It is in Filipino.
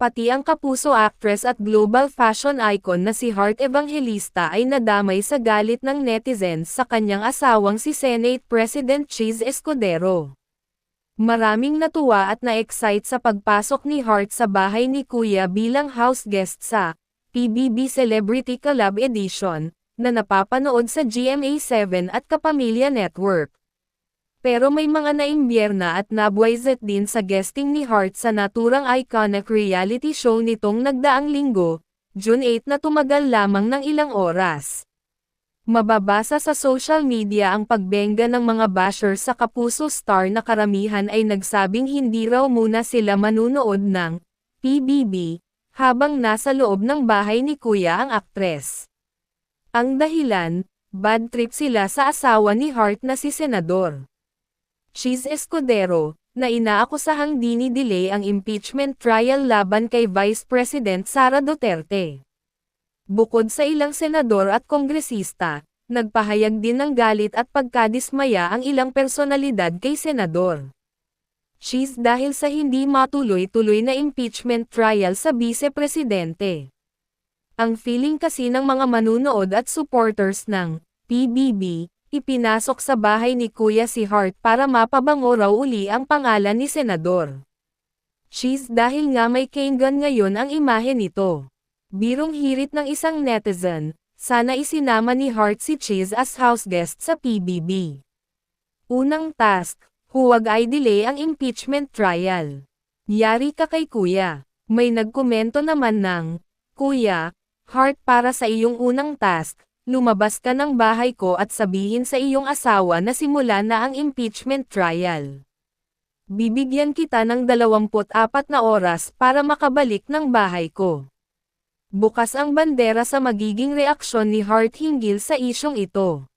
Pati ang kapuso actress at global fashion icon na si Heart Evangelista ay nadamay sa galit ng netizens sa kanyang asawang si Senate President Cheese Escudero. Maraming natuwa at na-excite sa pagpasok ni Heart sa bahay ni Kuya bilang house guest sa PBB Celebrity Collab Edition, na napapanood sa GMA7 at Kapamilya Network. Pero may mga naimbierna at nabwaiset din sa guesting ni Hart sa naturang iconic reality show nitong nagdaang linggo, June 8 na tumagal lamang ng ilang oras. Mababasa sa social media ang pagbenga ng mga bashers sa Kapuso Star na karamihan ay nagsabing hindi raw muna sila manunood ng PBB habang nasa loob ng bahay ni Kuya ang aktres. Ang dahilan, bad trip sila sa asawa ni Hart na si Senador. Cheese Escudero, na inaakusahang dini-delay ang impeachment trial laban kay Vice President Sara Duterte. Bukod sa ilang senador at kongresista, nagpahayag din ng galit at pagkadismaya ang ilang personalidad kay senador. Cheese dahil sa hindi matuloy-tuloy na impeachment trial sa vice-presidente. Ang feeling kasi ng mga manunood at supporters ng PBB, ipinasok sa bahay ni Kuya si Hart para mapabango raw uli ang pangalan ni Senador. Cheese dahil nga may cane gun ngayon ang imahe nito. Birong hirit ng isang netizen, sana isinama ni Hart si Cheese as house guest sa PBB. Unang task, huwag ay delay ang impeachment trial. Yari ka kay Kuya. May nagkomento naman ng, Kuya, Hart para sa iyong unang task, lumabas ka ng bahay ko at sabihin sa iyong asawa na simula na ang impeachment trial. Bibigyan kita ng 24 na oras para makabalik ng bahay ko. Bukas ang bandera sa magiging reaksyon ni Hart hinggil sa isyong ito.